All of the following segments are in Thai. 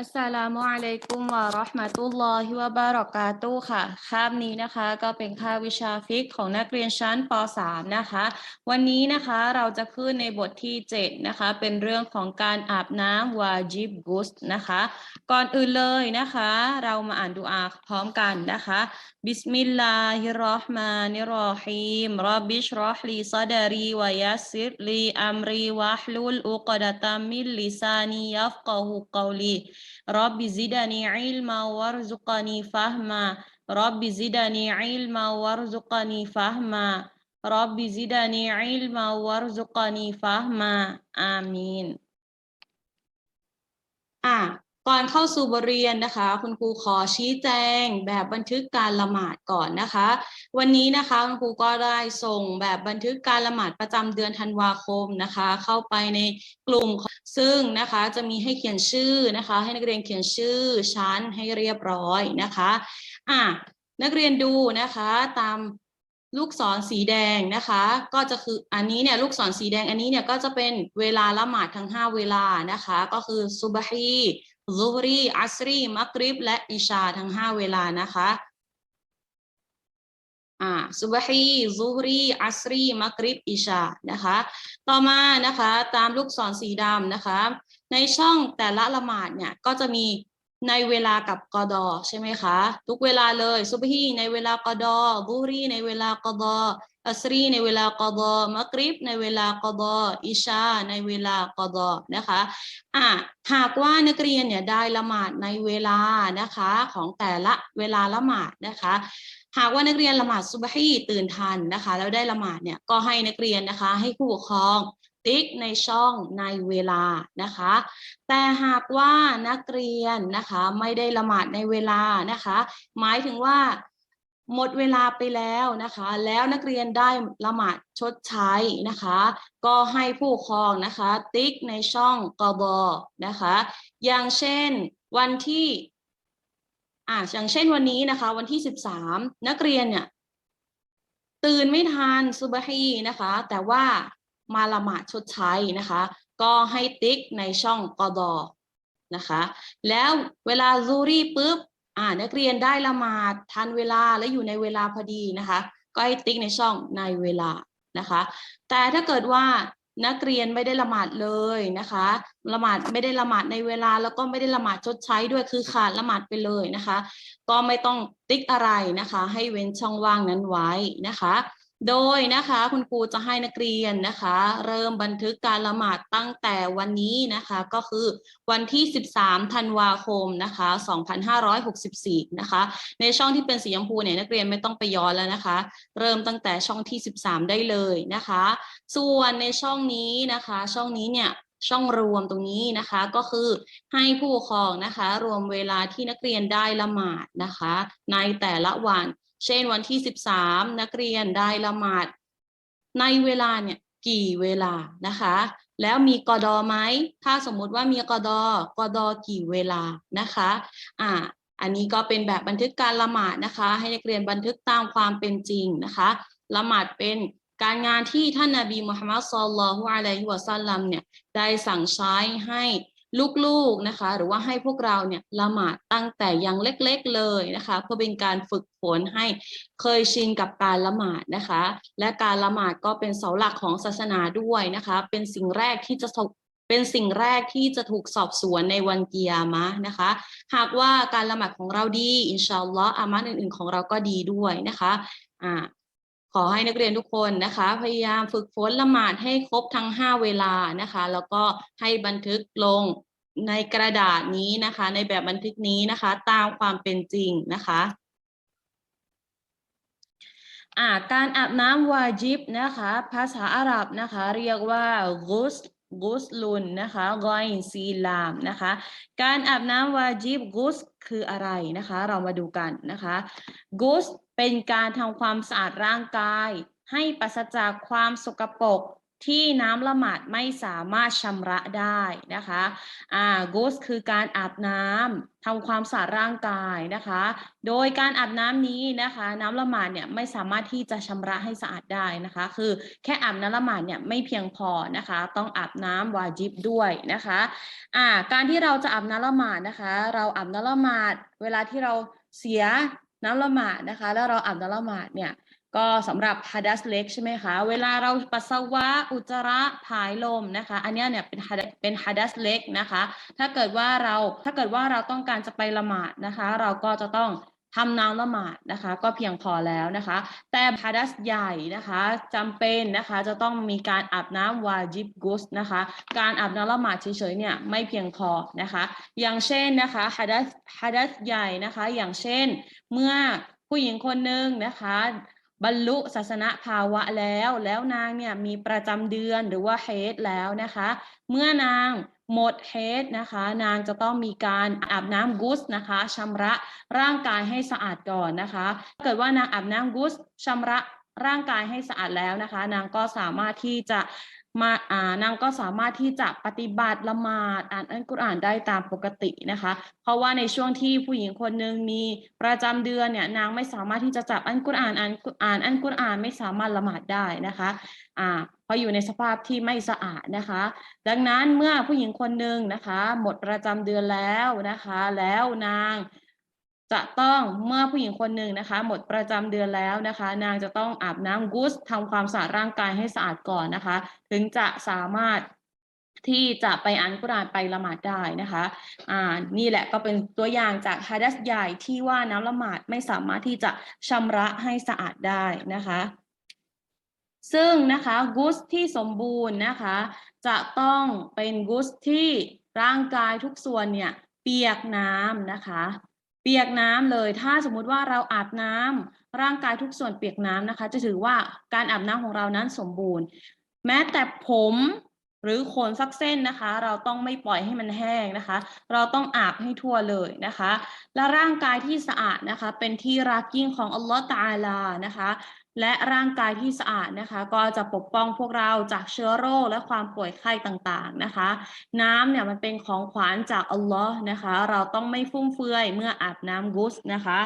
อัสสลามุอะลัยกุมวะราะห์มะตุลลอฮิวะบารอกาตุค่ะ คาบนี้นะคะก็เป็นคาบวิชาฟิกของนักเรียนชั้นป .3 นะคะ วันนี้นะคะเราจะขึ้นในบทที่ 7 นะคะ เป็นเรื่องของการอาบน้ำวาจิบกุสนะคะ ก่อนอื่นเลยนะคะ เรามาอ่านดุอาพร้อมกันนะคะบิสมิลลาฮิรราะห์มานิรราะฮีมรับบิชรอฮลีซะดารีวะยัสซิรลีอัมรีวะฮลุลอุกดะตัมมิลลิซานียัฟกะฮูกอลี Rabbi zidani ilma warzuqani fahma. Rabbi zidani ilma warzuqani fahma. Rabbi zidani ilma warzuqani fahma. Amin. A. ก่อนเข้าสู่บทเรียนนะคะ คุณครูขอชี้แจงแบบบันทึกการละหมาดก่อนนะคะ วันนี้นะคะคุณครูก็ได้ส่งแบบบันทึกการละหมาดประจำเดือนธันวาคมนะคะ เข้าไปในกลุ่มซึ่งนะคะจะมีให้เขียนชื่อนะคะ ให้นักเรียนเขียนชื่อชั้นให้เรียบร้อยนะคะอะนักเรียนดูนะคะตามลูกศรสีแดงนะคะ ก็จะคืออันนี้เนี่ยลูกศรสีแดงอันนี้เนี่ยก็จะเป็นเวลาละหมาดทั้ง 5 เวลานะคะ ก็คือซุบฮี ซุฮรีอัสรี มักริบ และอิชาทั้ง5เวลานะคะอ่าซุบฮีซุฮรีอัสรีมักริบอิชานะคะ ต่อมานะคะตามลูกศรสีดำนะคะ ในช่องแต่ละละหมาดเนี่ยก็จะมีในเวลากับกอดอใช่ไหมคะ ทุกเวลาเลยซุบฮีในเวลากอดอบุรีในเวลากอดออัสรีในเวลากอดอมักริบในเวลากอดออิชา ในเวลากอดอนะคะอะหากว่านักเรียนเนี่ยได้ละหมาดในเวลานะคะของแต่ละเวลาละหมาดนะคะหากว่านักเรียนละหมาดซุบฮีตื่นทันนะคะแล้วได้ละหมาดเนี่ยก็ให้นักเรียนนะคะให้ผู้ปกครองติ๊กในช่องในเวลานะคะ แต่หากว่านักเรียนนะคะไม่ได้ละหมาดในเวลานะคะ หมายถึงว่า หมดเวลาไปแล้วนะคะ แล้วนักเรียนได้ละหมาดชดใช้นะคะ ก็ให้ผู้ปกครองนะคะ ติ๊กในช่องกบนะคะ อย่างเช่นวันที่อ่าอย่างเช่นวันนี้นะคะ วันที่สิบสามนักเรียนเนี่ยตื่นไม่ทันซุบฮีนะคะ แต่ว่ามาละหมาดชดใช้นะคะ ก็ให้ติ๊กในช่องกดอนะคะ แล้วเวลาซูรี่ปุ๊บ อ่านักเรียนได้ละหมาดทันเวลาและอยู่ในเวลาพอดีนะคะ ก็ให้ติ๊กในช่องในเวลานะคะ แต่ถ้าเกิดว่านักเรียนไม่ได้ละหมาดเลยนะคะละหมาดไม่ได้ละหมาดในเวลาแล้วก็ไม่ได้ละหมาดชดใช้ด้วยคือขาดละหมาดไปเลยนะคะ ก็ไม่ต้องติ๊กอะไรนะคะ ให้เว้นช่องว่างนั้นไว้นะคะ โดยนะคะคุณครูจะให้นักเรียนนะคะ เริ่มบันทึกการละหมาดตั้งแต่วันนี้นะคะ ก็คือวันที่ 13 ธันวาคมนะคะ 2564 นะคะ ในช่องที่เป็นสีชมพูเนี่ยนักเรียนไม่ต้องไปย้อนแล้วนะคะ เริ่มตั้งแต่ช่องที่ 13 ได้เลยนะคะ ส่วนในช่องนี้นะคะ ช่องนี้เนี่ยช่องรวมตรงนี้นะคะก็คือให้ผู้ปกครองนะคะ รวมเวลาที่นักเรียนได้ละหมาดนะคะ ในแต่ละวัน เช่นวันที่ 13 นักเรียนได้ละหมาด ในเวลาเนี่ยกี่เวลานะคะ แล้วมีกอดอไหมถ้าสมมุติว่ามีกอดอกอดอกี่เวลานะคะอ่าอันนี้ก็เป็นแบบบันทึกการละหมาดนะคะ ให้นักเรียนบันทึกตามความเป็นจริงนะคะละหมาดเป็นการงานที่ท่านนาบีมุฮัมมัดศ็อลลัลฮุอะลัยฮิวะซัลลัมเนี่ยได้สั่งใช้ให้ ลูกๆนะคะหรือว่าให้พวกเราเนี่ยละหมาดตั้งแต่ยังเล็กๆเลยนะคะ เพื่อเป็นการฝึกฝนให้เคยชินกับการละหมาดนะคะ และการละหมาดก็เป็นเสาหลักของศาสนาด้วยนะคะ เป็นสิ่งแรกที่จะเป็นสิ่งแรกที่จะถูกสอบสวนในวันกิยามะนะคะ หากว่าการละหมาดของเราดีอินชาอัลลอฮ์อามันอื่นๆของเราก็ดีด้วยนะคะอ่าขอให้นักเรียนทุกคนนะคะ พยายามฝึกฝนละหมาดให้ครบทั้ง 5 เวลานะคะ แล้วก็ให้บันทึกลง ในกระดาษนี้นะคะ ในแบบบันทึกนี้นะคะ ตามความเป็นจริงนะคะาการอาบน้ำวาจิบนะคะ ภาษาอาหรับนะคะ เรียกว่ากุสกุสลุนนะคะกอยซีลามนะคะ การอาบน้ำวาจิบกุสคืออะไรนะคะ เรามาดูกันนะคะกุสเป็นการทำความสะอาดร่างกาย ให้ปราศจากความสกปรก ที่น้ำละหมาดไม่สามารถชำระได้นะคะอ่ากุสคือการอาบน้ำทำความสะอาดร่างกายนะคะ โดยการอาบน้ำนี้นะคะ น้ำละหมาดเนี่ยไม่สามารถที่จะชำระให้สะอาดได้นะคะ คือแค่อาบน้ำละหมาดเนี่ยไม่เพียงพอนะคะ ต้องอาบน้ำวาจิบด้วยนะคะอ่าการที่เราจะอาบน้ำละหมาดนะคะ เราอาบน้ำละหมาดเวลาที่เราเสียน้ำละหมาดนะคะ แล้วเราอาบน้ำละหมาดเนี่ย ก็สำหรับฮัดัสเล็กใช่ไหมคะ เวลาเราปัสสาวะอุจจาระผายลมนะคะ อันนี้เนี่ยเป็นฮัดเป็นฮัดัสเล็กนะคะ ถ้าเกิดว่าเราถ้าเกิดว่าเราต้องการจะไปละหมาดนะคะ เราก็จะต้องทำน้ำละหมาดนะคะ ก็เพียงพอแล้วนะคะ แต่ฮัดัสใหญ่นะคะจำเป็นนะคะจะต้องมีการอาบน้ำวาจิบกุสนะคะ การอาบน้ำละหมาดเฉยๆเนี่ยไม่เพียงพอนะคะ อย่างเช่นนะคะฮัดัสฮัดัสใหญ่นะคะ อย่างเช่นเมื่อผู้หญิงคนหนึ่งนะคะ บรรลุศาสนาภาวะแล้ว แล้วนางเนี่ยมีประจำเดือนหรือว่าเฮดแล้วนะคะ เมื่อนางหมดเฮดนะคะ นางจะต้องมีการอาบน้ำกุสนะคะชำระร่างกายให้สะอาดก่อนนะคะ เกิดว่านางอาบน้ำกุสชำระร่างกายให้สะอาดแล้วนะคะ นางก็สามารถที่จะ มาอ่านางก็สามารถที่จะปฏิบัติละหมาดอ่านอัลกุรอานได้ตามปกตินะคะ เพราะว่าในช่วงที่ผู้หญิงคนหนึ่งมีประจำเดือนเนี่ยนางไม่สามารถที่จะจับอัลกุรอานอ่านอ่านอัลกุรอานไม่สามารถละหมาดได้นะคะอ่าเพราะอยู่ในสภาพที่ไม่สะอาดนะคะ ดังนั้นเมื่อผู้หญิงคนหนึ่งนะคะ หมดประจำเดือนแล้วนะคะ แล้วนาง จะต้องเมื่อผู้หญิงคนหนึ่งนะคะ หมดประจำเดือนแล้วนะคะ นางจะต้องอาบน้ำกุสทำความสะอาดร่างกายให้สะอาดก่อนนะคะ ถึงจะสามารถที่จะไปอ่านกุรานไปละหมาดได้นะคะอ่านี่แหละก็เป็นตัวอย่างจากฮะดัสใหญ่ที่ว่าน้ำละหมาดไม่สามารถที่จะชำระให้สะอาดได้นะคะ ซึ่งนะคะกุสที่สมบูรณ์นะคะ จะต้องเป็นกุสที่ร่างกายทุกส่วนเนี่ยเปียกน้ำนะคะ ปียกน้ำเลย ถ้าสมมุติว่าเราอาบน้ำร่างกายทุกส่วนเปียกน้ำนะคะ จะถือว่าการอาบน้ำของเรานั้นสมบูรณ์ แม้แต่ผม หรือขนสักเส้นนะคะ เราต้องไม่ปล่อยให้มันแห้งนะคะ เราต้องอาบให้ทั่วเลยนะคะ และร่างกายที่สะอาดนะคะ เป็นที่รักยิ่งของอัลลอฮฺตะอาลานะคะ และร่างกายที่สะอาดนะคะ ก็จะปกป้องพวกเราจากเชื้อโรคและความป่วยไข้ต่างๆนะคะ น้ำเนี่ยมันเป็นของขวัญจากอัลลอฮ์นะคะ เราต้องไม่ฟุ่มเฟือยเมื่ออาบน้ำกุสนะคะ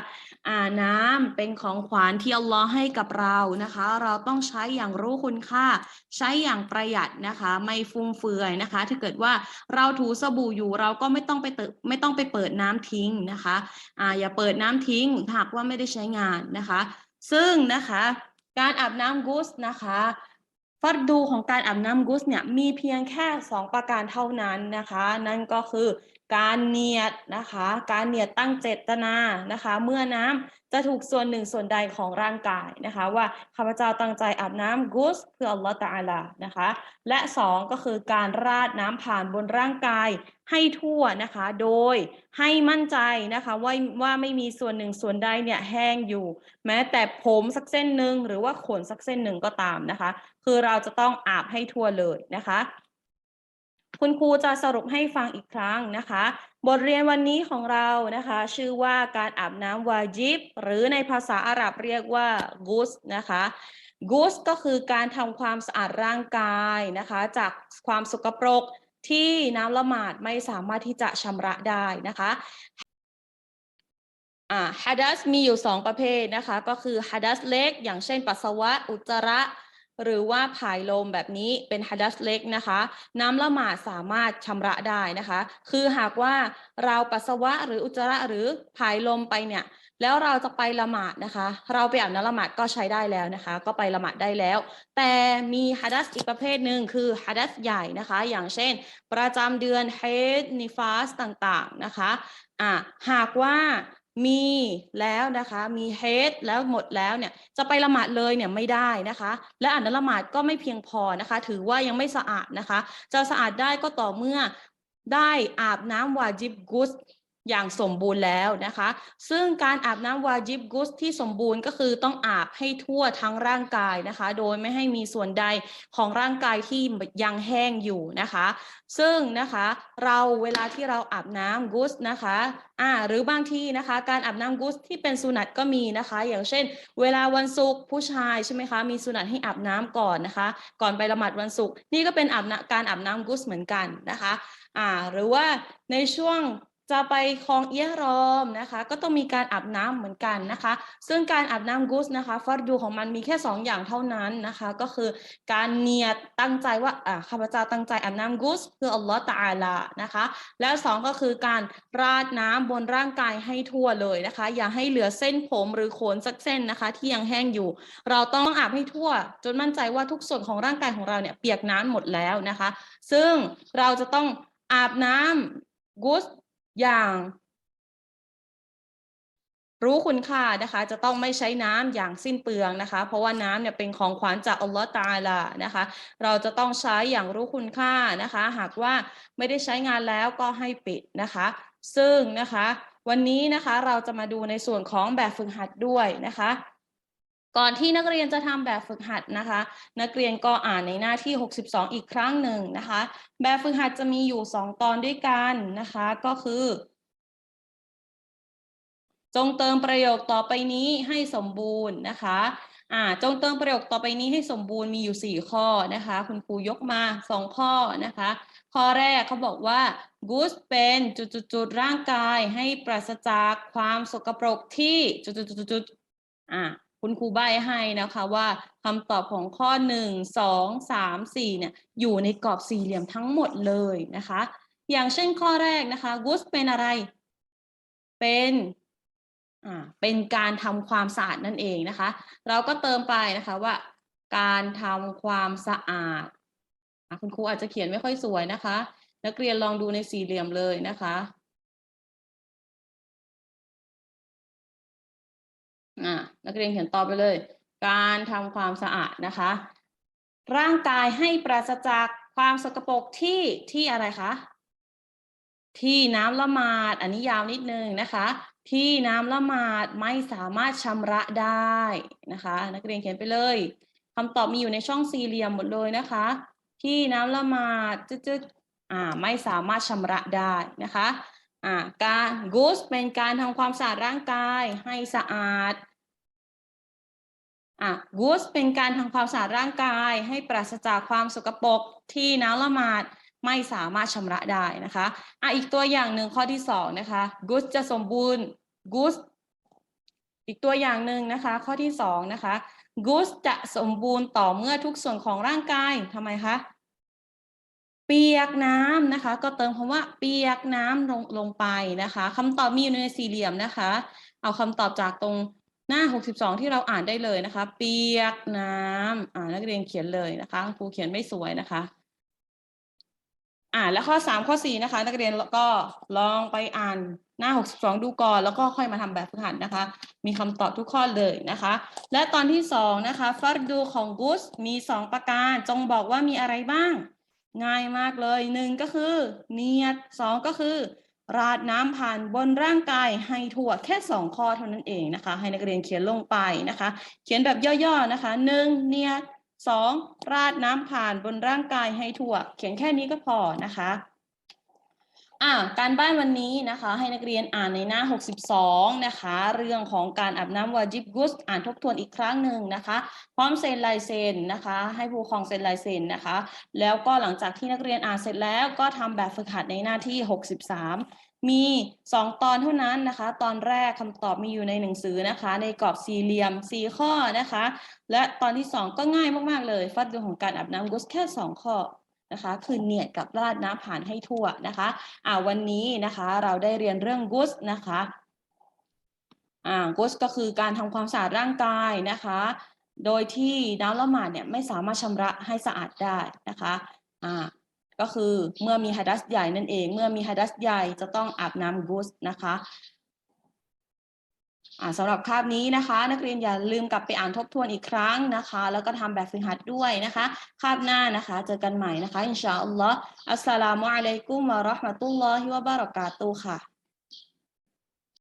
อ่าน้ำเป็นของขวัญที่อัลลอฮ์ให้กับเรานะคะ เราต้องใช้อย่างรู้คุณค่า ใช้อย่างประหยัดนะคะไม่ฟุ่มเฟือยนะคะ ถ้าเกิดว่าเราถูสบู่อยู่เราก็ไม่ต้องไปเติไม่ต้องไปเปิดน้ำทิ้งนะคะอ่าอย่าเปิดน้ำทิ้งหากว่าไม่ได้ใช้งานนะคะ ซึ่งนะคะการอาบน้ำกุสนะคะฟัดดูของการอาบน้ำกุสเนี่ยมีเพียงแค่ 2 ประการเท่านั้นนะคะ นั่นก็คือ การเนียดนะคะ การเนียดตั้งเจตนานะคะ เมื่อน้ำจะถูกส่วนหนึ่งส่วนใดของร่างกายนะคะ ว่าข้าพเจ้าตั้งใจอาบน้ำกุสเพื่ออัลลอฮฺตาลานะคะ และ 2 ก็คือการราดน้ำผ่านบนร่างกายให้ทั่วนะคะ โดยให้มั่นใจนะคะว่าว่าไม่มีส่วนหนึ่งส่วนใดเนี่ยแห้งอยู่ แม้แต่ผมสักเส้นหนึ่งหรือว่าขนสักเส้นหนึ่งก็ตามนะคะ คือเราจะต้องอาบให้ทั่วเลยนะคะ คุณครูจะสรุปให้ฟังอีกครั้งนะคะ บทเรียนวันนี้ของเรานะคะ ชื่อว่าการอาบน้ำวาจิบ หรือในภาษาอาหรับเรียกว่ากุสนะคะกุสก็คือการทำความสะอาดร่างกายนะคะ จากความสกปรกที่น้ำละหมาดไม่สามารถที่จะชำระได้นะคะอ่าฮัดัสมีอยู่สองประเภทนะคะ ก็คือฮัดัสเล็ก อย่างเช่นปัสสาวะ อุจจาระ หรือว่าผายลมแบบนี้เป็นฮัดัสเล็กนะคะ น้ำละหมาดสามารถชำระได้นะคะ คือหากว่าเราปัสสาวะหรืออุจจาระหรือผายลมไปเนี่ยแล้วเราจะไปละหมาดนะคะ เราไปอาบน้ำละหมาดก็ใช้ได้แล้วนะคะ ก็ไปละหมาดได้แล้ว แต่มีฮัดัสอีกประเภทหนึ่งคือฮัดัสใหญ่นะคะ อย่างเช่น ประจำเดือนเฮดนิฟาสต่างๆนะคะอ่าหากว่า มีแล้วนะคะ มีเฮดแล้วหมดแล้วเนี่ยจะไปละหมาดเลยเนี่ยไม่ได้นะคะ และอ่านละหมาดก็ไม่เพียงพอนะคะ ถือว่ายังไม่สะอาดนะคะ จะสะอาดได้ก็ต่อเมื่อได้อาบน้ำวาจิบกุส อย่างสมบูรณ์แล้วนะคะ ซึ่งการอาบน้ำวาจิบกุสที่สมบูรณ์ก็คือต้องอาบให้ทั่วทั้งร่างกายนะคะ โดยไม่ให้มีส่วนใดของร่างกายที่ยังแห้งอยู่นะคะ ซึ่งนะคะเราเวลาที่เราอาบน้ำกุสนะคะอ่าหรือบางที่นะคะ การอาบน้ำกุสที่เป็นสุนัตก็มีนะคะ อย่างเช่น เวลาวันศุกร์ผู้ชายใช่ไหมคะมีสุนัตให้อาบน้ำก่อนนะคะ ก่อนไปละหมาดวันศุกร์นี่ก็เป็นอาบการอาบน้ำกุสเหมือนกันนะคะอ่าหรือว่าในช่วง จะไปคลองเอียรอมนะคะ ก็ต้องมีการอาบน้ำเหมือนกันนะคะ ซึ่งการอาบน้ำกุสนะคะฟัดดูของมันมีแค่สองอย่างเท่านั้นนะคะ ก็คือการเนียดตั้งใจว่าอ่าข้าพเจ้าตั้งใจอาบน้ำกุสเพื่ออัลลอฮฺตะอาลานะคะ แล้วสองก็คือการราดน้ำบนร่างกายให้ทั่วเลยนะคะ อย่าให้เหลือเส้นผมหรือขนสักเส้นนะคะ ที่ยังแห้งอยู่ เราต้องอาบให้ทั่ว จนมั่นใจว่าทุกส่วนของร่างกายของเราเนี่ยเปียกน้ำหมดแล้วนะคะ ซึ่งเราจะต้องอาบน้ำกุส อย่าง รู้คุณค่านะคะ จะต้องไม่ใช้น้ำอย่างสิ้นเปลืองนะคะ เพราะว่าน้ำเนี่ยเป็นของขวัญจากอัลลอฮฺตาอาลานะคะ เราจะต้องใช้อย่างรู้คุณค่านะคะ หากว่าไม่ได้ใช้งานแล้วก็ให้ปิดนะคะ ซึ่งนะคะ วันนี้นะคะเราจะมาดูในส่วนของแบบฝึกหัดด้วยนะคะ ก่อนที่นักเรียนจะทำแบบฝึกหัดนะคะ นักเรียนก็อ่านในหน้าที่ 62 อีกครั้งหนึ่งนะคะ แบบฝึกหัดจะมีอยู่ 2 ตอนด้วยกันนะคะ ก็คือ จงเติมประโยคต่อไปนี้ให้สมบูรณ์นะคะอ่าจงเติมประโยคต่อไปนี้ให้สมบูรณ์มีอยู่ 4 ข้อนะคะ คุณครูยกมา 2 ข้อนะคะ ข้อแรกเขาบอกว่า Goose เป็นจุดๆๆร่างกายให้ปราศจากความสกปรกที่จุดๆๆๆอ่า คุณครูใบให้นะคะว่าคำตอบของข้อ 1 2 3 4เนี่ยอยู่ในกรอบสี่เหลี่ยมทั้งหมดเลยนะคะ อย่างเช่นข้อแรกนะคะ Goose เป็นอะไร เป็นอ่าเป็นการทำความสะอาดนั่นเองนะคะ เราก็เติมไปนะคะว่า การทำความสะอาดคุณครูอาจจะเขียนไม่ค่อยสวยนะคะ นักเรียนลองดูในสี่เหลี่ยมเลยนะคะ อ่านักเรียนเขียนตอบไปเลย การทำความสะอาดนะคะ ร่างกายให้ปราศจากความสกปรกที่ที่อะไรคะ ที่น้ำละหมาด อันนี้ยาวนิดนึงนะคะ ที่น้ำละหมาดไม่สามารถชำระได้นะคะ นักเรียนเขียนไปเลยคำตอบมีอยู่ในช่องสี่เหลี่ยมหมดเลยนะคะ ที่น้ำละหมาดจึ๊ดๆอ่าไม่สามารถชำระได้นะคะ อ่าการกูสเป็นการทำความสะอาดร่างกายให้สะอาดอะกูสเป็นการทำความสะอาดร่างกาย ให้ปราศจากความสกปรกที่น้ำละหมาดไม่สามารถชำระได้นะคะอะอีกตัวอย่างหนึ่งข้อที่สองนะคะกูสจะสมบูรณ์กูสอีกตัวอย่างหนึ่งนะคะ ข้อที่สองนะคะกูสจะสมบูรณ์ต่อเมื่อทุกส่วนของร่างกายทำไมคะ ปียกน้ำนะคะ ก็เติมคำว่า เปียกน้ำลงลงไปนะคะคำตอบมีอยู่ในสี่เหลี่ยมนะคะ เอาคำตอบจากตรงหน้า 62 ที่เราอ่านได้เลยนะคะ เปียกน้ำอ่านักเรียนเขียนเลยนะคะครูเขียนไม่สวยนะคะ อ่าแล้วข้อ 3 ข้อ 4 นะคะ นักเรียนก็ลองไปอ่านหน้า 62 ดูก่อน แล้วก็ค่อยมาทำแบบฝึกหัดนะคะ มีคำตอบทุกข้อเลยนะคะ และตอนที่ 2 นะคะฟัดดูของกุสมี 2 ประการจงบอกว่ามีอะไรบ้าง ง่ายมากเลยหนึ่งก็คือ เนียดสองก็คือ ราดน้ำผ่านบนร่างกายให้ทั่วแค่สองข้อเท่านั้นเองนะคะ ให้นักเรียนเขียนลงไปนะคะ เขียนแบบย่อๆนะคะหนึ่งเนียดสองราดน้ำผ่านบนร่างกายให้ทั่ว เขียนแค่นี้ก็พอนะคะ อ่าการบ้านวันนี้นะคะ ให้นักเรียนอ่านในหน้า 62 นะคะ เรื่องของการอาบน้ำวาจิบกุสอ่านทบทวนอีกครั้งหนึ่งนะคะ พร้อมเซ็นลายเซ็นนะคะ ให้ผู้ปกครองเซ็นลายเซ็นนะคะ แล้วก็หลังจากที่นักเรียนอ่านเสร็จแล้วก็ทำแบบฝึกหัดในหน้าที่ 63 มี 2 ตอนเท่านั้นนะคะ ตอนแรกคำตอบมีอยู่ในหนังสือนะคะ ในกรอบสี่เหลี่ยม 4 ข้อนะคะ และตอนที่ 2 ก็ง่ายมากๆเลย ฟัดดูของการอาบน้ำกุสแค่ 2 ข้อ นะคะ คือเนียดกับราดน้ำผ่านให้ทั่วนะคะอ่าวันนี้นะคะเราได้เรียนเรื่องกุสนะคะอ่ากุสก็คือการทำความสะอาดร่างกายนะคะ โดยที่น้ำละหมาดเนี่ยไม่สามารถชำระให้สะอาดได้นะคะอ่าก็คือเมื่อมีฮัดัสใหญ่นั่นเอง เมื่อมีฮัดัสใหญ่จะต้องอาบน้ำกุสนะคะ สำหรับคาบนี้นะคะ นักเรียนอย่าลืมกลับไปอ่านทบทวนอีกครั้งนะคะ แล้วก็ทำแบบฝึกหัดด้วยนะคะคาบหน้านะคะ เจอกันใหม่นะคะ อินชาอัลลอฮ์อัสสลามุอะลัยกุมวะราะห์มะตุลลอฮิวะบะเราะกาตุฮ์ค่ะ